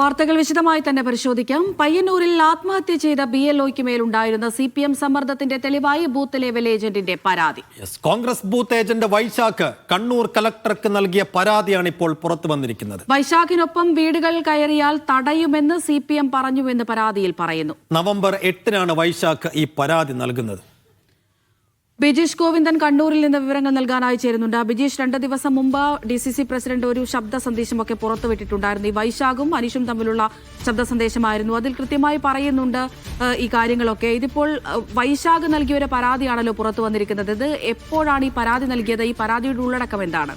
വാർത്തകൾ വിശദമായി തന്നെ പരിശോധിക്കാം. പയ്യന്നൂരിൽ ആത്മഹത്യ ചെയ്ത ബി എൽ ഒയ്ക്ക് മേലുണ്ടായിരുന്ന സി പി എം സമ്മർദ്ദത്തിന്റെ തെളിവായി ബൂത്ത് ലെവൽ ഏജന്റിന്റെ പരാതി. കോൺഗ്രസ് ബൂത്ത് ഏജന്റ് വൈശാഖ് കണ്ണൂർ കലക്ടർക്ക് നൽകിയ പരാതിയാണ് ഇപ്പോൾ പുറത്തു വന്നിരിക്കുന്നത്. വൈശാഖിനൊപ്പം വീടുകൾ കയറിയാൽ തടയുമെന്ന് സി പി എം പറഞ്ഞുവെന്ന് പരാതിയിൽ പറയുന്നു. നവംബർ എട്ടിനാണ് വൈശാഖ് ഈ പരാതി നൽകുന്നത്. ബിജീഷ് ഗോവിന്ദൻ കണ്ണൂരിൽ നിന്ന് വിവരങ്ങൾ നൽകാനായി ചേരുന്നുണ്ട്. ബിജീഷ് രണ്ട് ദിവസം മുമ്പ് ഡി സി സി പ്രസിഡന്റ് ഒരു ശബ്ദ സന്ദേശമൊക്കെ പുറത്തുവിട്ടിട്ടുണ്ടായിരുന്നു. ഈ വൈശാഖും അനീഷും തമ്മിലുള്ള ശബ്ദ സന്ദേശമായിരുന്നു. അതിൽ കൃത്യമായി പറയുന്നുണ്ട് ഈ കാര്യങ്ങളൊക്കെ. ഇതിപ്പോൾ വൈശാഖ് നൽകിയ ഒരു പരാതിയാണല്ലോ പുറത്തു വന്നിരിക്കുന്നത്. ഇത് എപ്പോഴാണ് ഈ പരാതി നൽകിയത്? ഈ പരാതിയുടെ ഉള്ളടക്കം എന്താണ്?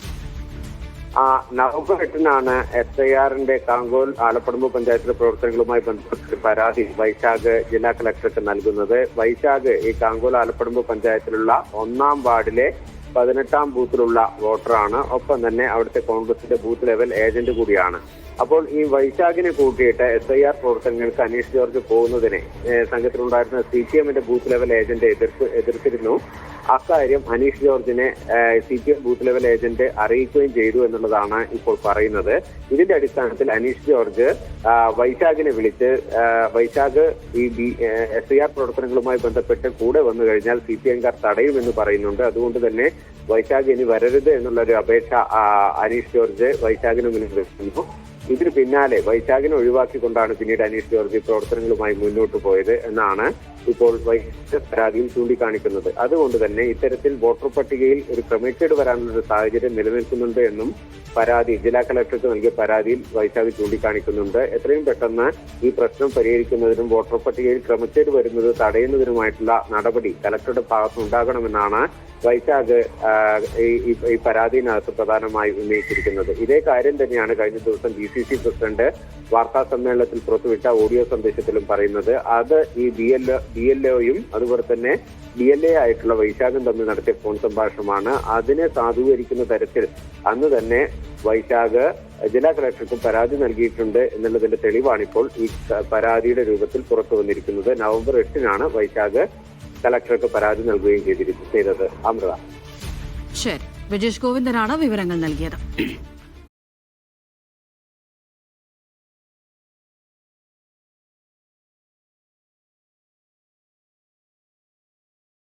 നവംബർ എട്ടിനാണ് എസ് ഐ ആറിന്റെ കാങ്കോൽ ആലപ്പടമ്പ് പഞ്ചായത്തിലെ പ്രവർത്തനങ്ങളുമായി ബന്ധപ്പെട്ട് പരാതി വൈശാഖ് ജില്ലാ കളക്ടർക്ക് നൽകുന്നത്. വൈശാഖ് ഈ കാങ്കോൽ ആലപ്പടമ്പ് പഞ്ചായത്തിലുള്ള ഒന്നാം വാർഡിലെ പതിനെട്ടാം ബൂത്തിലുള്ള വോട്ടറാണ്. ഒപ്പം തന്നെ അവിടുത്തെ കോൺഗ്രസിന്റെ ബൂത്ത് ലെവൽ ഏജന്റ് കൂടിയാണ്. അപ്പോൾ ഈ വൈശാഖിനെ കൂട്ടിയിട്ട് എസ് ഐ ആർ പ്രവർത്തനങ്ങൾക്ക് അനീഷ് ജോർജ് പോകുന്നതിനെ സംഘത്തിലുണ്ടായിരുന്ന സി പി എമ്മിന്റെ ബൂത്ത് ലെവൽ ഏജന്റ് എതിർത്ത് എതിർത്തിരുന്നു. അക്കാര്യം അനീഷ് ജോർജിനെ C P M booth level agent അറിയിക്കുകയും ചെയ്തു എന്നുള്ളതാണ് ഇപ്പോൾ പറയുന്നത്. ഇതിന്റെ അടിസ്ഥാനത്തിൽ അനീഷ് ജോർജ് വൈശാഖിനെ വിളിച്ച് വൈശാഖ് ഈ ബി എസ് ഐ ആർ പ്രവർത്തനങ്ങളുമായി ബന്ധപ്പെട്ട് കൂടെ വന്നു കഴിഞ്ഞാൽ സി പി എംകാർ തടയുമെന്ന് പറയുന്നുണ്ട്. അതുകൊണ്ട് തന്നെ വൈശാഖ് ഇനി വരരുത് എന്നുള്ള ഒരു അപേക്ഷ അനീഷ് ജോർജ് വൈശാഖിന് മുന്നിൽ വെക്കുന്നു. ഇതിന് പിന്നാലെ വൈശാഖിനെ ഒഴിവാക്കിക്കൊണ്ടാണ് പിന്നീട് അനീഷ് ജോർജ് പ്രവർത്തനങ്ങളുമായി മുന്നോട്ട് പോയത് എന്നാണ് ഇപ്പോൾ വൈശാഖ് പരാതിയിൽ ചൂണ്ടിക്കാണിക്കുന്നത്. അതുകൊണ്ട് തന്നെ ഇത്തരത്തിൽ വോട്ടർ പട്ടികയിൽ ഒരു ക്രമക്കേട് വരാനുള്ള സാഹചര്യം നിലനിൽക്കുന്നുണ്ട് എന്നും പരാതി ജില്ലാ കളക്ടർക്ക് നൽകിയ പരാതിയിൽ വൈശാഖ് ചൂണ്ടിക്കാണിക്കുന്നുണ്ട്. എത്രയും പെട്ടെന്ന് ഈ പ്രശ്നം പരിഹരിക്കുന്നതിനും വോട്ടർ പട്ടികയിൽ ക്രമക്കേട് വരുന്നത് തടയുന്നതിനുമായിട്ടുള്ള നടപടി കലക്ടറുടെ ഭാഗത്ത് ഉണ്ടാകണമെന്നാണ് വൈശാഖ് ഈ- പരാതിയിനകത്ത് പ്രധാനമായി ഉന്നയിച്ചിരിക്കുന്നത്. ഇതേ കാര്യം തന്നെയാണ് കഴിഞ്ഞ ദിവസം ബി സി സി പ്രസിഡന്റ് വാർത്താ സമ്മേളനത്തിൽ പുറത്തുവിട്ട ഓഡിയോ സന്ദേശത്തിലും പറയുന്നത്. അത് ഈ ബി എൽ ബി എൽ ഒയും അതുപോലെ തന്നെ ബി എൽ എ ആയിട്ടുള്ള വൈശാഖം തമ്മിൽ നടത്തിയ ഫോൺ സംഭാഷണമാണ്. അതിനെ സാധൂകരിക്കുന്ന തരത്തിൽ അന്ന് തന്നെ വൈശാഖ് ജില്ലാ കളക്ടർക്കും പരാതി നൽകിയിട്ടുണ്ട് എന്നുള്ളതിന്റെ തെളിവാണിപ്പോൾ ഈ പരാതിയുടെ രൂപത്തിൽ പുറത്തു വന്നിരിക്കുന്നത്. നവംബർ എട്ടിനാണ് വൈശാഖ് കളക്ടർക്ക് പരാതി നൽകുകയും ചെയ്തിരുന്നു ചെയ്തത് അമൃത. ശരി. ബിജീഷ് ഗോവിന്ദനാണ് വിവരങ്ങൾ നൽകിയത്.